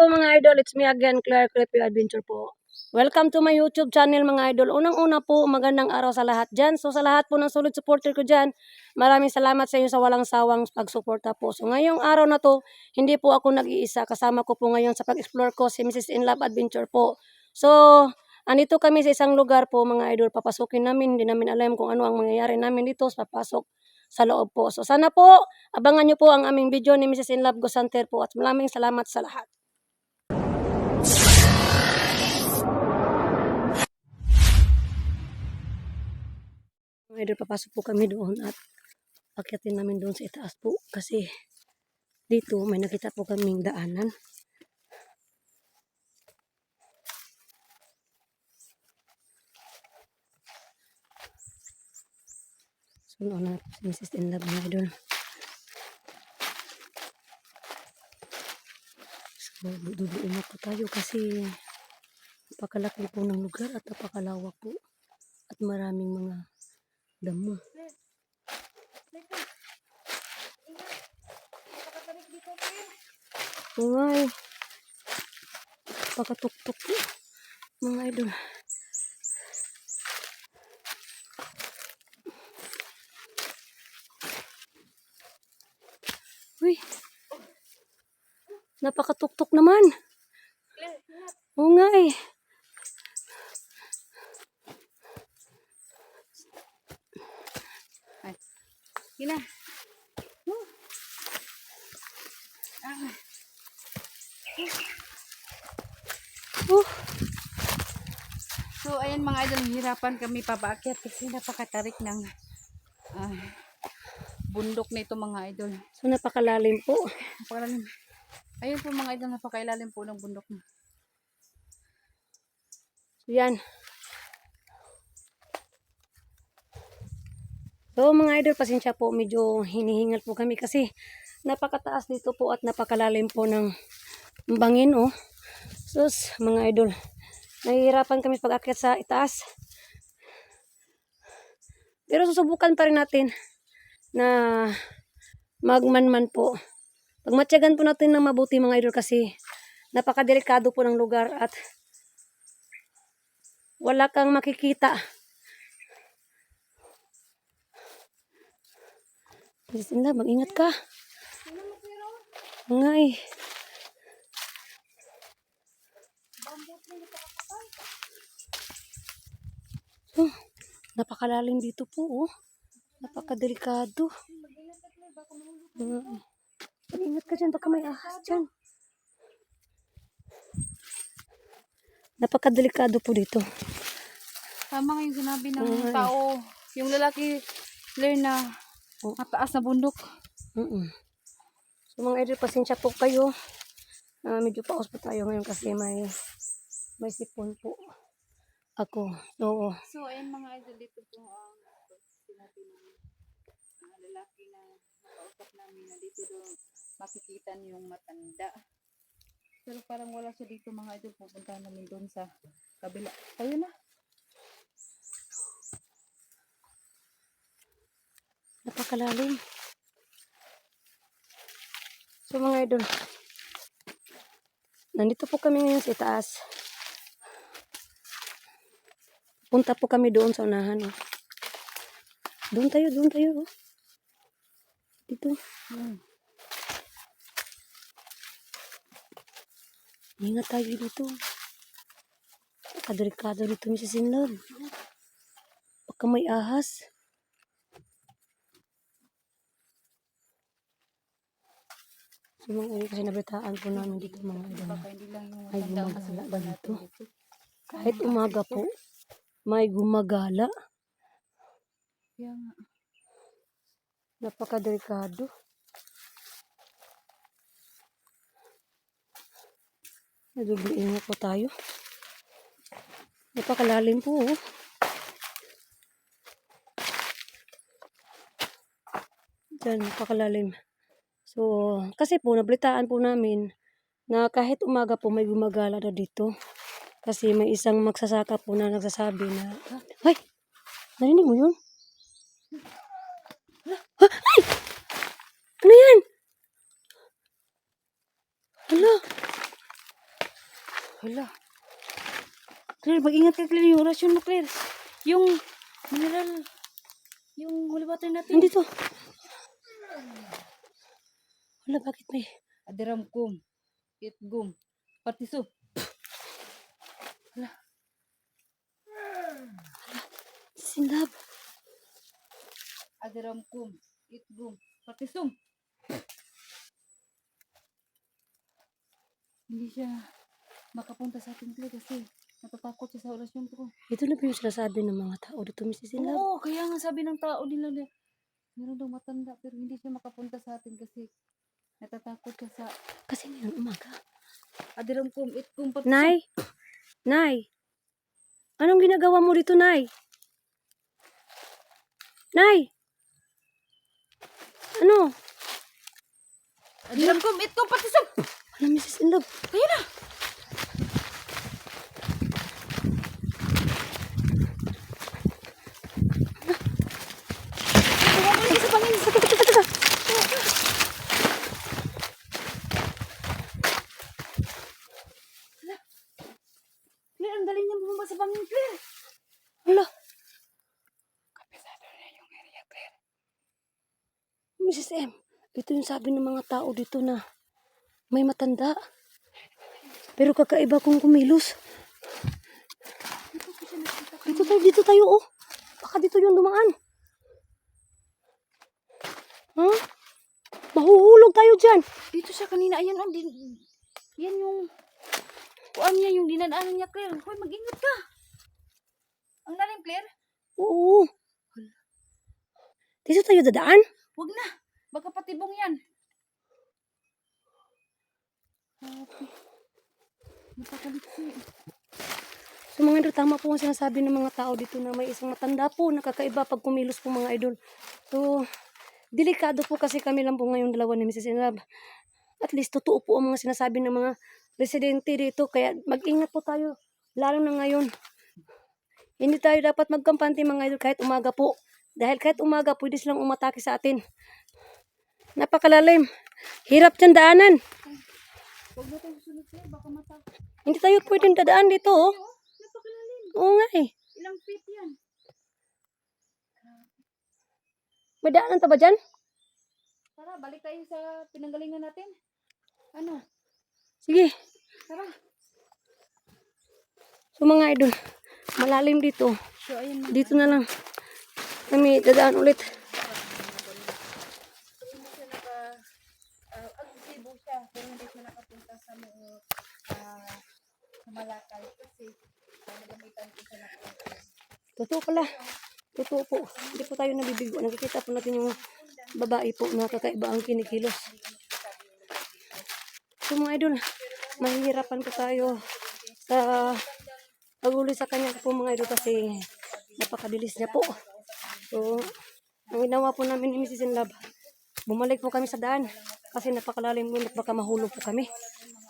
po mga idol, it's me again, Claire Creepy Adventure po. Welcome to my YouTube channel mga idol. Unang-una po, magandang araw sa lahat dyan. So sa lahat po ng solid supporter ko dyan, maraming salamat sa inyo sa walang sawang pagsuporta po. So ngayong araw na to, hindi po ako nag-iisa. Kasama ko po ngayon sa pag-explore ko si Mrs. In Love Adventure po. So, andito kami sa isang lugar po mga idol. Papasukin namin, hindi namin alam kung ano ang mangyayari namin dito. Papasok sa loob po. So sana po, abangan nyo po ang aming video ni Mrs. In Love Gosanter po at maraming salamat sa lahat. Mga idol, papasok po kami doon at akyatin namin doon sa itaas po kasi dito may nakita po kaming daanan. So, na si Mrs. In Love mga idol. So, duduloy na po tayo kasi napakalaki po ng lugar at napakalawak po at maraming mga damo. Ngay. Pakatuktok po. Mga idol. Uy. Napakatuktok naman. Oo nga eh. Uh, So, ayan mga idol, hirapan kami pabaakyat kasi napakatarik ng ah, bundok nito mga idol. so napakalalim po. Napakalalim. Ayun po mga idol, napakailalim po ng bundok na. Yan. So mga idol, pasensya po, medyo hinihingal po kami kasi napakataas dito po at napakalalim po ng bangin, oh. Sus, mga idol, nahihirapan kami pag-akyat sa itaas. Pero susubukan pa rin natin na magmanman po. Pagmatyagan po natin ng mabuti mga idol kasi napakadelikado po ng lugar at wala kang makikita. Jacinda, mag-ingat ka. Nga eh. Oh, napakalalim dito po, oh. Napakadelikado. Eh. Mag-ingat ka dyan, baka may ahas dyan. Napakadelikado po dito. Tama nga yung sinabi ng Mm. tao, yung lalaki, learn na Oh. mataas na bundok. Mm So mga idol, pasensya po kayo. Ah, medyo paus po tayo ngayon kasi may may sipon po ako. Oo. So, ayan mga idol, dito po ang sinabi ng mga lalaki na nakausap namin na dito doon makikita niyo yung matanda. Pero parang wala siya dito mga idol, pupunta namin doon sa kabila. Ayun na. Napakalalim. So mga idol, nandito po kami ngayon sa itaas. Punta po kami doon sa unahan. Oh. Doon tayo, doon tayo. Oh. Dito. Hmm. Ingat tayo dito. Kadelikado dito, Mrs. Inlove. Baka may ahas. So, mga kasi nabitaan po namin dito mga idol. Yung Ay, gumagala kasubukan dito. Kahit umaga po, may gumagala. Nga. Napakadelikado. Nadubli ingat po tayo. Napakalalim po. Oh. Diyan, napakalalim. So, kasi po, nablitaan po namin na kahit umaga po may gumagala na dito. Kasi may isang magsasaka po na nagsasabi na, Ay! Narinig mo yun? Ay! Ano yan? Hala! Hala. Claire, mag-ingat ka, Claire. Yung orasyon mo, Claire. Yung mineral, yung water natin. Nandito. Wala, bakit may... Adiram kum, itgum, partiso. Sinlab. Adiram kum, itgum, partisum. Hindi siya makapunta sa atin, Claire, kasi natatakot siya sa orasyon ko. Ito na yung sinasabi ng mga tao dito, Mrs. Sinlab? Oo, kaya nga sabi ng tao nila na meron daw matanda pero hindi siya makapunta sa atin kasi natatakot siya sa Kasi ngayon umaga. adiram kum, itgum, partisum. Nay? Nay? Anong ginagawa mo dito, Nay? Nay? Ano? Adiram kum, itgum, partisum. Wala, Mrs. Sinlab. Ayun na. Bumabalik ka sa bangin. Claire, ang galing niya bumaba sa bangin, Claire. Wala. Kapisado na yung area, Claire. Mrs. M, ito yung sabi ng mga tao dito na may matanda. Pero kakaiba kung kumilos. Dito tayo, dito tayo, oh. Baka dito yung dumaan. Ha? Mahuhulog tayo dyan. Dito siya kanina. Ayan, oh, din, yan yung kuan niya, yung dinadaanan niya, Claire. Hoy, mag-ingat ka. Ang lalim, Claire. Oo. Dito tayo dadaan? Huwag na. Baka patibong yan. Grabe. Napakaliksi. So mga idol, tama po ang sinasabi ng mga tao dito na may isang matanda po, nakakaiba pag kumilos po mga idol. So, delikado po kasi kami lang po ngayon dalawa ni Mrs. Inlab. At least totoo po ang mga sinasabi ng mga residente dito. Kaya mag-ingat po tayo, lalo na ngayon. Hindi tayo dapat magkampante mga idol kahit umaga po. Dahil kahit umaga, pwede silang umatake sa atin. Napakalalim. Hirap dyan daanan. Huwag na tayo susunod sa'yo. Baka mata. Hindi tayo pwedeng dadaan dito. Oh. Oh, napakalalim. Oo nga eh. Ilang feet yan. May daanan ta ba dyan? Tara, balik tayo sa pinanggalingan natin. Ano? Sige. Tara. So mga idol, malalim dito. So, ayun. Dito na lang. Kami dadaan ulit. Hindi siya naka... Uh, agresibo siya. Pero hindi siya nakapunta sa mga... Uh, sa Malakal. Kasi, uh, nagamitan ko siya ng Totoo pala. Totoo po. Hindi po tayo nabibigo. Nakikita po natin yung babae po na kakaiba ang kinikilos. So mga idol, mahihirapan po tayo sa paguli sa kanya po mga idol kasi napakabilis niya po. So, ang ginawa po namin ni Mrs. Inlab, bumalik po kami sa daan kasi napakalalim po at baka mahulog po kami.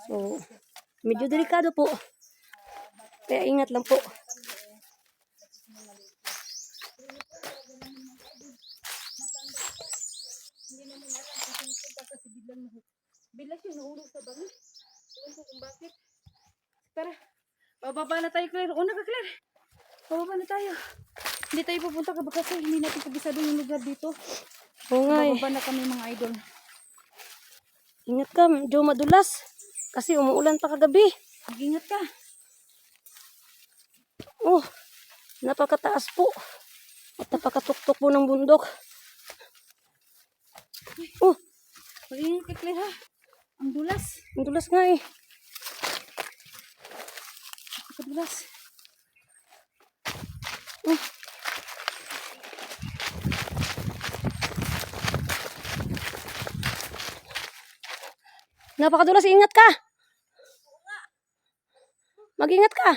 So, medyo delikado po. Kaya ingat lang po. Bigla siya nahulog sa bangi. Ewan ko kung bakit. Tara. Bababa na tayo, Claire. Una ka, Claire. Bababa na tayo. Hindi tayo pupunta ka kasi hindi natin kabisado yung lugar dito. Oo nga eh. Bababa na kami mga idol. Ingat ka, medyo madulas. Kasi umuulan pa kagabi. Mag-ingat ka. Oh, napakataas po. At napakatuktok po ng bundok. Oh, Mag-ingat ka, Claire ha. Ang dulas. ang dulas nga eh. Kadulas. Napakadulas, ingat ka. Mag-ingat ka.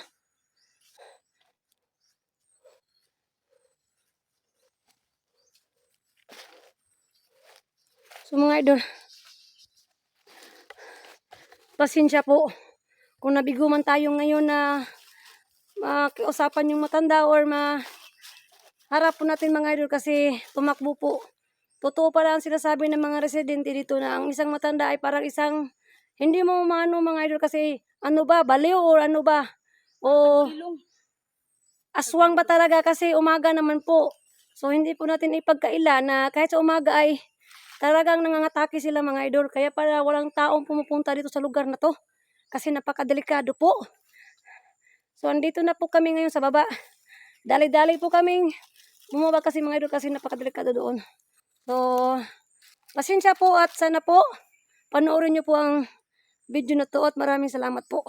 So mga idol, pasensya po kung nabigo man tayo ngayon na makiusapan yung matanda or ma harap po natin mga idol kasi tumakbo po. Totoo pala ang sinasabi ng mga residente dito na ang isang matanda ay parang isang hindi mo maano mga idol kasi ano ba, baliw or ano ba? O aswang ba talaga kasi umaga naman po. So hindi po natin ipagkaila na kahit sa umaga ay talagang nangangatake sila mga idol. Kaya para walang taong pumupunta dito sa lugar na to. Kasi napakadelikado po. So andito na po kami ngayon sa baba. Dali-dali po kaming bumaba kasi mga idol kasi napakadelikado doon. So pasensya po at sana po panoorin niyo po ang video na to at maraming salamat po.